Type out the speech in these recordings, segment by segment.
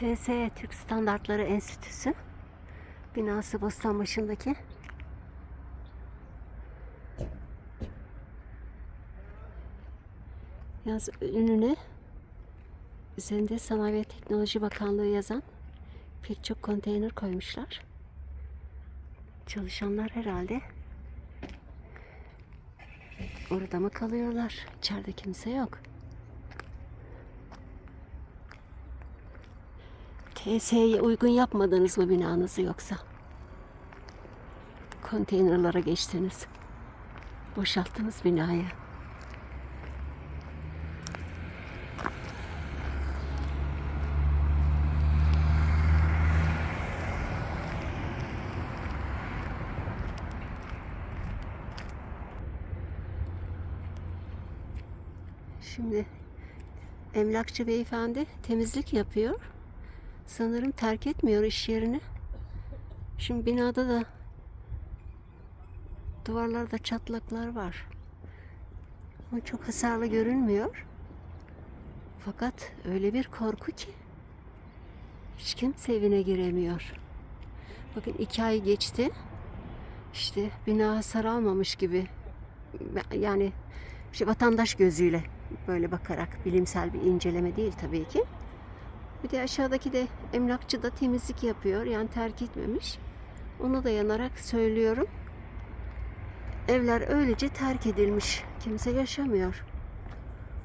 TS Türk Standartları Enstitüsü binası Bostanbaşı'ndaki yaz önüne üzerinde Sanayi ve Teknoloji Bakanlığı yazan pek çok konteyner koymuşlar. Çalışanlar herhalde orada mı kalıyorlar? İçeride kimse yok. TSE'ye uygun yapmadınız mı binanızı yoksa? Konteynerlara geçtiniz. Boşalttınız binayı. Şimdi emlakçı beyefendi temizlik yapıyor. Sanırım terk etmiyor iş yerini. Şimdi binada da duvarlarda çatlaklar var. Ama çok hasarlı görünmüyor. Fakat öyle bir korku ki hiç kimse evine giremiyor. Bakın iki ay geçti. İşte bina hasar almamış gibi. Yani işte vatandaş gözüyle böyle bakarak bilimsel bir inceleme değil tabii ki. Bir de aşağıdaki de emlakçı da temizlik yapıyor. Yani terk etmemiş. Ona dayanarak söylüyorum. Evler öylece terk edilmiş. Kimse yaşamıyor.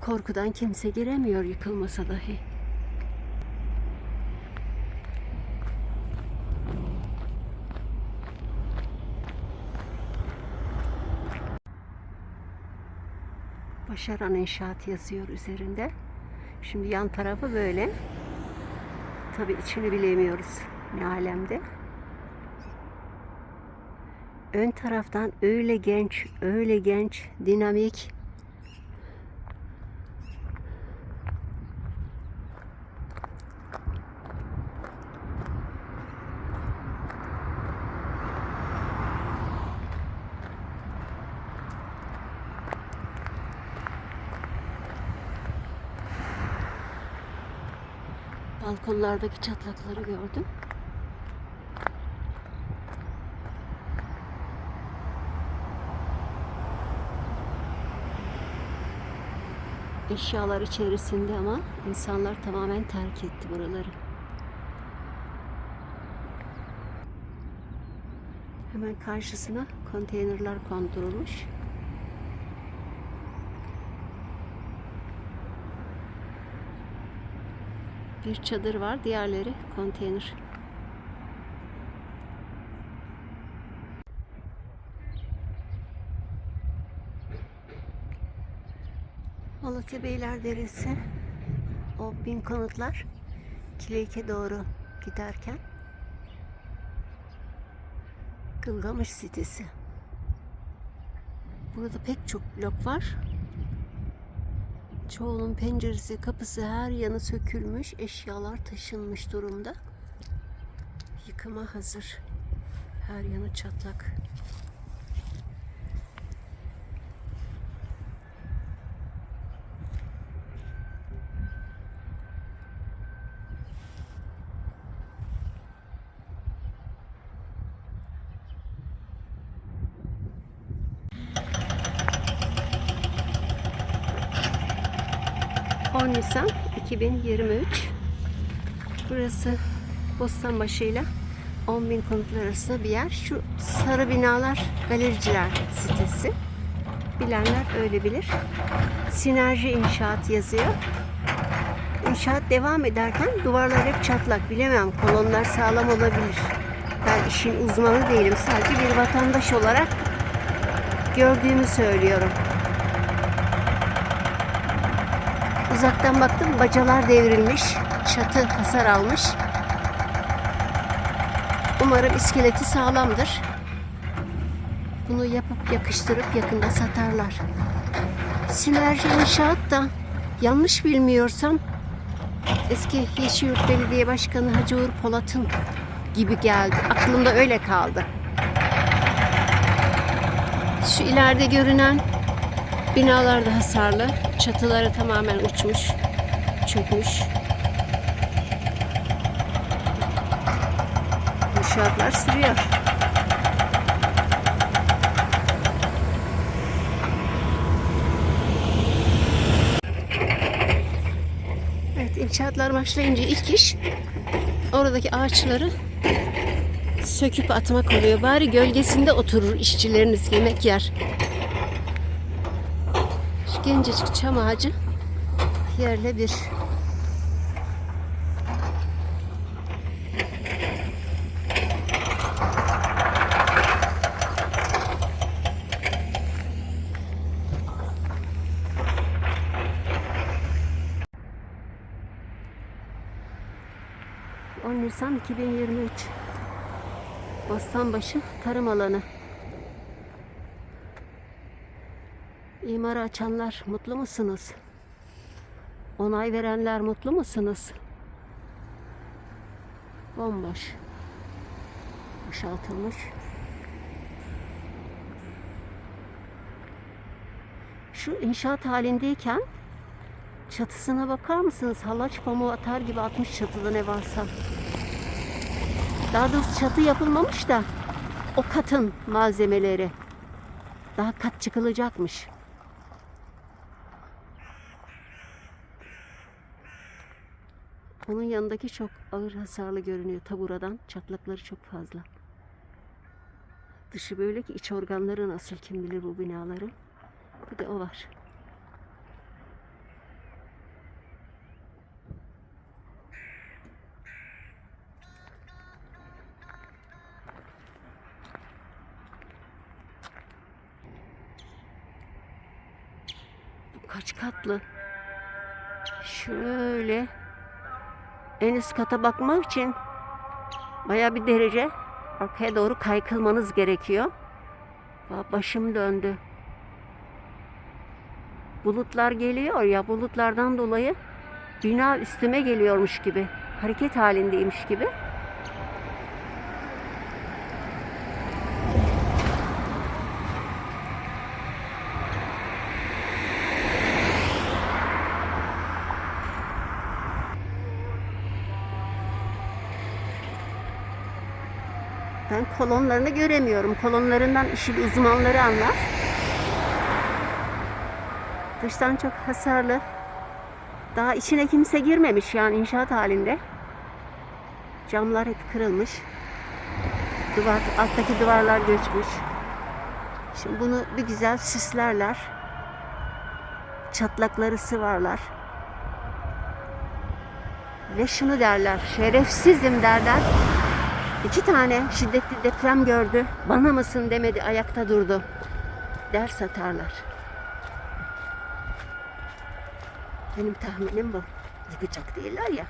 Korkudan kimse giremiyor yıkılmasa dahi. Başaran İnşaat yazıyor üzerinde. Şimdi yan tarafı böyle. Tabii içini bilemiyoruz ne alemde. Ön taraftan öyle genç, öyle genç, dinamik. Balkonlardaki çatlakları gördüm. Eşyalar içerisinde ama insanlar tamamen terk etti buraları. Hemen karşısına konteynerler kondurulmuş. Bir çadır var, diğerleri konteyner. Malatya Beyler Deresi o bin konutlar Kileyke doğru giderken Gılgamış sitesi. Burada pek çok blok var. Çoğunun penceresi, kapısı her yanı sökülmüş, eşyalar taşınmış durumda. Yıkıma hazır. Her yanı çatlak. ...10 Nisan 2023... ...burası Bostanbaşı ile 10 bin konutlar arasında bir yer. Şu sarı binalar galericiler sitesi. Bilenler öyle bilir. Sinerji inşaat yazıyor. İnşaat devam ederken duvarlar hep çatlak. Bilemem kolonlar sağlam olabilir. Ben işin uzmanı değilim. Sadece bir vatandaş olarak gördüğümü söylüyorum. Uzaktan baktım bacalar devrilmiş. Çatı hasar almış. Umarım iskeleti sağlamdır. Bunu yapıp yakıştırıp yakında satarlar. Sinerji İnşaat da yanlış bilmiyorsam eski Yeşilyurt Belediye Başkanı Hacı Uğur Polat'ın gibi geldi. Aklımda öyle kaldı. Şu ileride görünen binalar da hasarlı. Çatıları tamamen uçmuş, çökmüş. İnşaatlar sürüyor. Evet inşaatlar başlayınca ilk iş oradaki ağaçları söküp atmak oluyor. Bari gölgesinde oturur işçileriniz yemek yer. Gencecik çam ağacı yerle bir. ...10 Nisan 2023... Bostanbaşı tarım alanı. İmarı açanlar mutlu musunuz? Onay verenler mutlu musunuz? Bomboş. Boşaltılmış. Şu inşaat halindeyken çatısına bakar mısınız? Halaç pamuğu atar gibi atmış çatıda ne varsa. Daha doğrusu çatı yapılmamış da o katın malzemeleri. Daha kat çıkılacakmış. Onun yanındaki çok ağır hasarlı görünüyor. Taburadan çatlakları çok fazla. Dışı böyle ki iç organları nasıl kim bilir bu binaların. Bir de o var. Kaç katlı? Şöyle en üst kata bakmak için baya bir derece arkaya doğru kaykılmanız gerekiyor. Başım döndü. Bulutlar geliyor ya bulutlardan dolayı bina üstüme geliyormuş gibi. Hareket halindeymiş gibi. Ben kolonlarını göremiyorum. Kolonlarından işin uzmanları anlar. Dıştan çok hasarlı. Daha içine kimse girmemiş yani inşaat halinde. Camlar hep kırılmış. Duvar, alttaki duvarlar göçmüş. Şimdi bunu bir güzel süslerler. Çatlakları sıvarlar. Ve şunu derler, şerefsizim derler. İki tane şiddetli deprem gördü. Bana mısın demedi, ayakta durdu. Ders atarlar. Benim tahminim bu. Yıkacak değiller ya.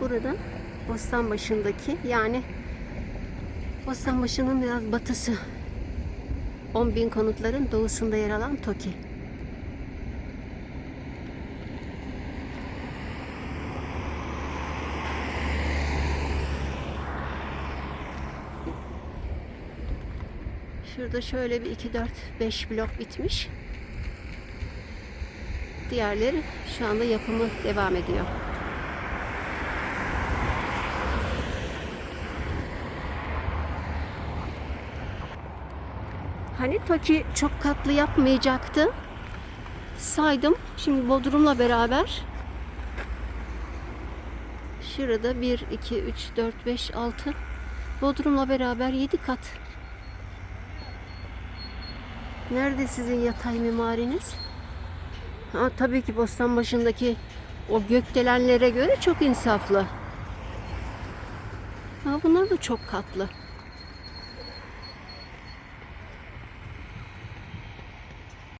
Burada Bostanbaşı'ndaki yani Bostanbaşı'nın biraz batısı 10 bin konutların doğusunda yer alan TOKİ. Şurada şöyle bir 2, 4, 5 blok bitmiş. Diğerleri şu anda yapımı devam ediyor. Hani TOKİ çok katlı yapmayacaktı. Saydım. Şimdi Bodrum'la beraber şurada 1, 2, 3, 4, 5, 6 Bodrum'la beraber 7 kat. Nerede sizin yatay mimariniz? Ha, tabii ki Bostanbaşı'ndaki o gökdelenlere göre çok insaflı. Ha, bunlar da çok katlı.